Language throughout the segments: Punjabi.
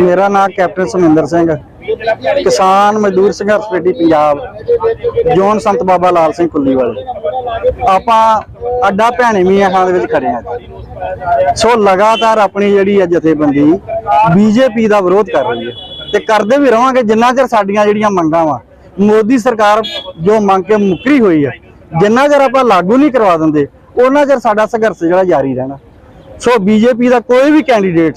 ਮੇਰਾ ਨਾਮ ਕੈਪਟਨ ਸਮਿੰਦਰ ਸਿੰਘ ਕਿਸਾਨ ਮਜ਼ਦੂਰ ਸੰਘਰਸ਼ ਕਮੇਟੀ ਪੰਜਾਬ ਜੋਨ ਸੰਤ ਬਾਬਾ ਲਾਲ ਸਿੰਘ ਕੁੱਲੀ ਆਪਾਂ ਅੱਡਾ ਭੈਣੇ ਮੀਆਂ ਖਾਨ ਦੇ ਵਿੱਚ ਖੜੇ ਹਾਂ। ਜੀ। ਸੋ ਲਗਾਤਾਰ ਆਪਣੀ ਜਿਹੜੀ ਹੈ ਜਥੇਬੰਦੀ ਬੀਜੇਪੀ ਦਾ ਵਿਰੋਧ ਕਰ ਰਹੀ ਹੈ ਤੇ ਕਰਦੇ ਵੀ ਰਵਾਂਗੇ, ਜਿੰਨਾ ਚਿਰ ਸਾਡੀਆਂ ਜਿਹੜੀਆਂ ਮੰਗਾਂ ਵਾ, ਮੋਦੀ ਸਰਕਾਰ ਜੋ ਮੰਗ ਕੇ ਮੁੱਕਰੀ ਹੋਈ ਹੈ, ਜਿੰਨਾ ਚਿਰ ਆਪਾਂ ਲਾਗੂ ਨਹੀਂ ਕਰਵਾ ਦਿੰਦੇ, ਉਹਨਾਂ ਚਿਰ ਸਾਡਾ ਸੰਘਰਸ਼ ਜਿਹੜਾ ਜਾਰੀ ਰਹਿਣਾ। ਸੋ ਬੀਜੇਪੀ ਦਾ ਕੋਈ ਵੀ ਕੈਂਡੀਡੇਟ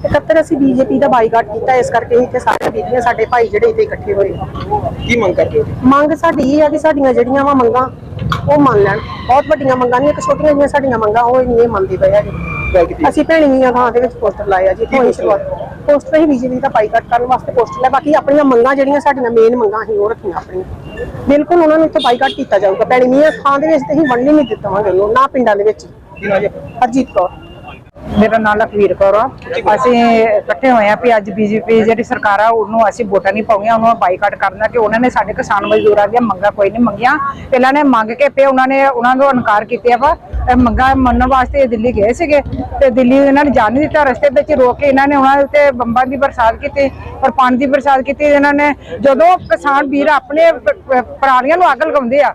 ਇਕੱਤਰ ਅਸੀਂ ਬੀਜੇਪੀ ਦਾ ਬਾਈਕਾਟ ਕੀਤਾ ਇਸ ਕਰਕੇ ਹੀ ਤੇ ਸਾਰੇ ਬੀਬੀਆਂ ਸਾਡੇ ਭਾਈ ਜਿਹੜੇ ਇੱਥੇ ਇਕੱਠੇ ਹੋਏ। ਕੀ ਮੰਗ ਕਰਦੇ ਹੋ? ਮੰਗ ਸਾਡੀ ਇਹ ਆ ਕਿ ਸਾਡੀਆਂ ਜਿਹੜੀਆਂ ਵਾ ਮੰਗਾਂ ਉਹ ਮੰਨ ਲੈਣ। ਬਹੁਤ ਵੱਡੀਆਂ ਮੰਗਾਂ ਨਹੀਂ ਇੱਕ ਛੋਟੀਆਂ ਜਿਹੀਆਂ ਸਾਡੀਆਂ ਮੰਗਾਂ ਉਹ ਨਹੀਂ ਮੰਨਦੇ ਪਏ ਗੱਲ ਕੀਤੀ। ਅਸੀਂ ਭੈਣੀਆਂ ਥਾਂ ਦੇ ਵਿੱਚ ਪੋਸਟਰ ਲਾਇਆ ਜੀ ਹੀ? ਸ਼ੁਰੂਆਤ ਪੋਸਟਰ ਹੀ ਬੀਜੇਪੀ ਦਾ ਬਾਈਕਾਟ ਕਰਨ ਵਾਸਤੇ ਪੋਸਟਰ ਲਾਇਆ ਬਾਕੀ ਆਪਣੀਆਂ ਮੰਗਾਂ ਜਿਹੜੀਆਂ ਸਾਡੀਆਂ ਮੇਨ ਮੰਗਾਂ ਅਸੀਂ ਉਹ ਰੱਖੀਆਂ ਆਪਣੀਆਂ। ਬਿਲਕੁਲ ਉਹਨਾਂ ਨੂੰ ਇੱਥੇ ਬਾਈਕਾਟ ਕੀਤਾ ਜਾਊਗਾ। ਭੈਣੀਆਂ ਥਾਂ ਦੇ ਵਿੱਚ ਤੇ ਅਸੀਂ ਵੰਡ ਨਹੀਂ ਦਿੱਤਾਵਾਂਗੇ ਨਾ ਪਿੰਡਾਂ ਦੇ ਵਿੱਚ। ਜੀ ਹਰਜੀਤ ਕੌਰ। ਮੇਰਾ ਨਾਮ ਲਖਵੀਰ ਕੌਰ ਆ। ਅਸੀਂ ਇਕੱਠੇ ਹੋਏ ਆ ਵੀ ਅੱਜ ਬੀਜੇਪੀ ਜਿਹੜੀ ਸਰਕਾਰ ਆ, ਉਹਨੂੰ ਅਸੀਂ ਵੋਟਾਂ ਨਹੀਂ ਪਾਉਣੀਆਂ, ਉਹਨੂੰ ਬਾਈਕਾਟ ਕਰਨਾ ਕਿ ਉਹਨਾਂ ਨੇ ਸਾਡੇ ਕਿਸਾਨ ਮਜ਼ਦੂਰਾਂ ਦੀਆਂ ਮੰਗਾਂ ਕੋਈ ਨਹੀਂ ਮੰਗੀਆਂ। ਪਹਿਲਾਂ ਨੇ ਮੰਗ ਕੇ ਪਏ ਉਹਨਾਂ ਨੇ, ਉਹਨਾਂ ਨੂੰ ਇਨਕਾਰ ਕੀਤਾ ਵਾ। ਮੰਗਾਂ ਮੰਨਣ ਵਾਸਤੇ ਦਿੱਲੀ ਗਏ ਸੀਗੇ ਤੇ ਦਿੱਲੀ ਇਹਨਾਂ ਨੇ ਜਾਣ ਨਹੀਂ ਦਿੱਤਾ। ਰਸਤੇ ਵਿੱਚ ਰੋਕ ਕੇ ਇਹਨਾਂ ਨੇ ਉਹਨਾਂ ਦੇ ਉੱਤੇ ਬੰਬਾਂ ਦੀ ਬਰਸਾਤ ਕੀਤੀ ਔਰ ਪਾਣੀ ਦੀ ਬਰਸਾਤ ਕੀਤੀ। ਇਹਨਾਂ ਨੇ ਜਦੋਂ ਕਿਸਾਨ ਵੀਰ ਆਪਣੇ ਪ- ਪਰਾਲੀਆਂ ਨੂੰ ਅੱਗ ਲਗਾਉਂਦੇ ਆ